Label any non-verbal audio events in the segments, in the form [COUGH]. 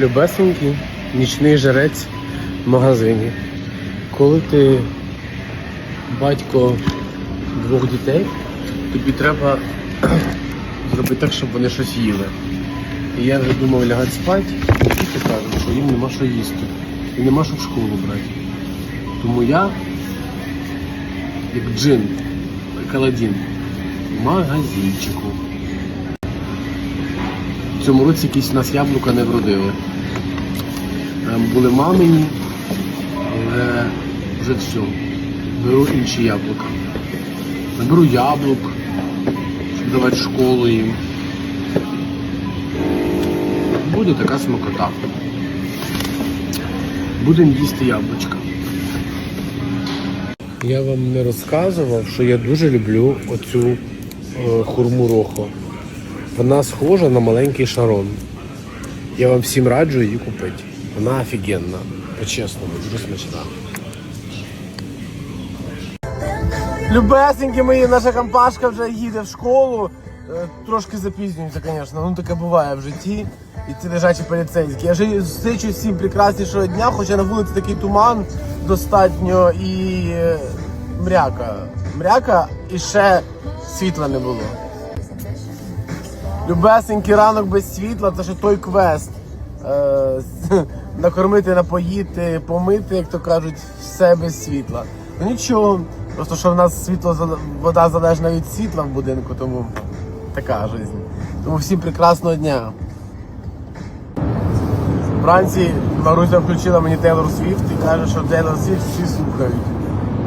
любесенький нічний жрець в магазині. Коли ти батько двох дітей, тобі треба [CLEARS THROAT] зробити так, щоб вони щось їли. І я вже думав лягати спати, і діти кажуть, що їм нема що їсти. І нема що в школу брати. Тому я, як джин, як Аладдін, в магазинчику. В цьому році якісь у нас яблука не вродили. Були мамині, але вже все. Беру інші яблука. Наберу яблук, щоб давати школу їм. Буде така смакота. Будемо їсти яблучка. Я вам не розказував, що я дуже люблю оцю е, хурму рохо. Вона схожа на маленький шарон. Я вам всім раджу її купити. Вона офігенна. По-чесному, дуже смачна. Любесенькі мої, наша компашка вже їде в школу. Е, Трошки запізнюється, звісно. Ну таке буває в житті. І ці лежачі поліцейські. Я ж зустрічу всім прекраснішого дня, хоча на вулиці такий туман достатньо і е, мряка. Мряка і ще світла не було. Любесенький ранок без світла, це ще той квест. Е, [LAUGHS] накормити, напоїти, помити, як то кажуть, все без світла. Ну нічого, просто що в нас світло вода залежна від світла в будинку, тому така життя. Тому всім прекрасного дня. Вранці Маруся включила мені Тейлор Свіфт і каже, що Тейлор Свіфт всі слухають.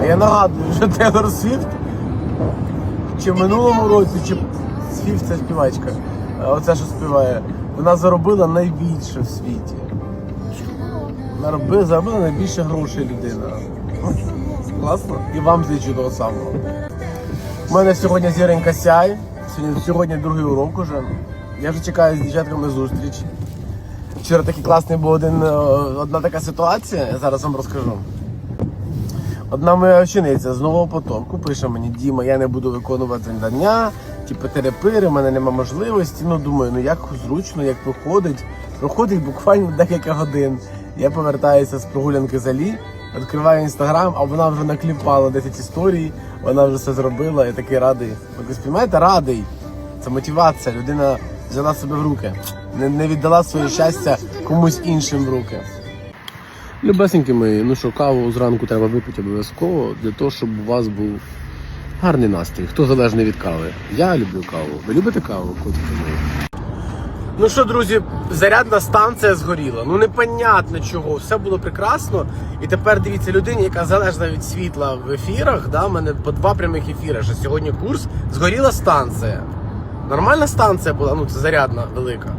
А я нагадую, що Тейлор Свіфт чи в минулому році, чи Свіфт це співачка. а Оце що співає. Вона заробила найбільше в світі. Вона заробила найбільше грошей людина. Класно? І вам зичу того самого. У мене сьогодні зіронька сяй. Сьогодні, сьогодні другий урок уже. Я вже чекаю з дівчатками зустріч. Вчора такий класний був один, е, одна така ситуація, я зараз вам розкажу. Одна моя учениця з нового потоку пише мені, Діма, я не буду виконувати завдання, типу терепири, в мене нема можливості. Ну думаю, ну як зручно, як виходить. Проходить буквально декілька годин. Я повертаюся з прогулянки залі, відкриваю інстаграм, а вона вже накліпала 10 історій, вона вже все зробила, я такий радий. Ви розумієте, радий. Це мотивація. Людина взяла себе в руки, не, не віддала своє щастя комусь іншим в руки. Любесенькі мої, ну що, каву зранку треба випити обов'язково для того, щоб у вас був гарний настрій. Хто залежний від кави? Я люблю каву. Ви любите каву, котики мої? Ну що, друзі, зарядна станція згоріла. Ну непонятно чого. Все було прекрасно. І тепер дивіться людині, яка залежна від світла в ефірах. Да, в мене по два прямих ефіри. Що сьогодні курс згоріла станція. Нормальна станція була, ну це зарядна велика.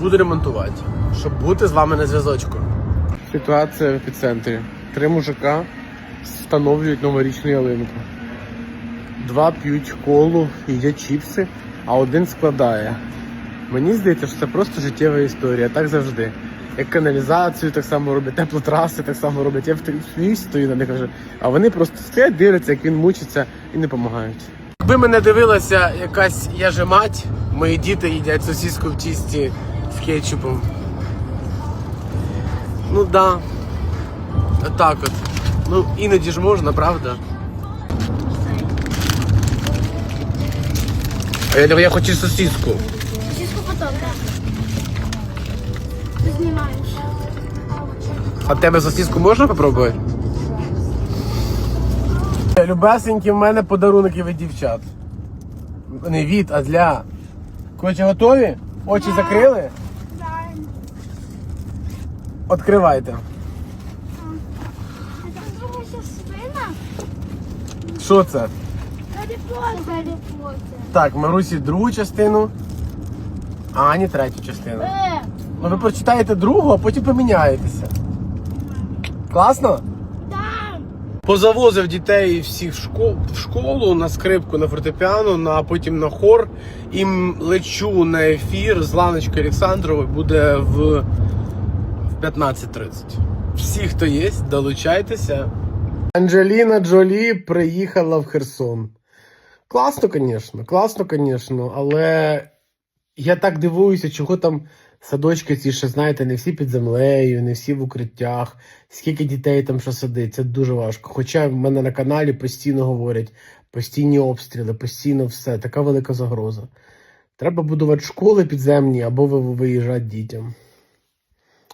Буду ремонтувати, щоб бути з вами на зв'язочку. Ситуація в епіцентрі. Три мужика встановлюють новорічну ялинку. Два п'ють колу, їдять чіпси, а один складає. Мені здається, що це просто життєва історія, так завжди. Як каналізацію так само роблять, теплотраси так само роблять. Я в стою на них кажу, а вони просто стоять, дивляться, як він мучиться і не допомагають. Якби мене дивилася якась яже мать, мої діти їдять сосиску в тісті з кетчупом. Ну да. Отак от. Ну, іноді ж можна, правда? А я, я хочу сосиску. Сосиску потом, да. Ты снимаешь. А в тебе сосиску можна попробувати? Любесенькі, в мене подарунки від дівчат. Не від, а для. Коротше, готові? Очі закрили? Свина? Що це? Так, Марусі другу частину, а Ані третю частину. Э, Ну ви прочитаєте другу, а потім поміняєтеся. Класно? Позавозив дітей всіх в школу, в школу на скрипку, на фортепіано, на потім на хор. І лечу на ефір з Ланочкою Олександровою буде в, в 15.30. Всі, хто є, долучайтеся. Анджеліна Джолі приїхала в Херсон. Класно, звісно, класно, звісно, але я так дивуюся, чого там Садочки ці ще, знаєте, не всі під землею, не всі в укриттях. Скільки дітей там що сидить, дуже важко. Хоча в мене на каналі постійно говорять, постійні обстріли, постійно все, така велика загроза. Треба будувати школи підземні або ви- виїжджати дітям.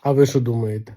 А ви що думаєте?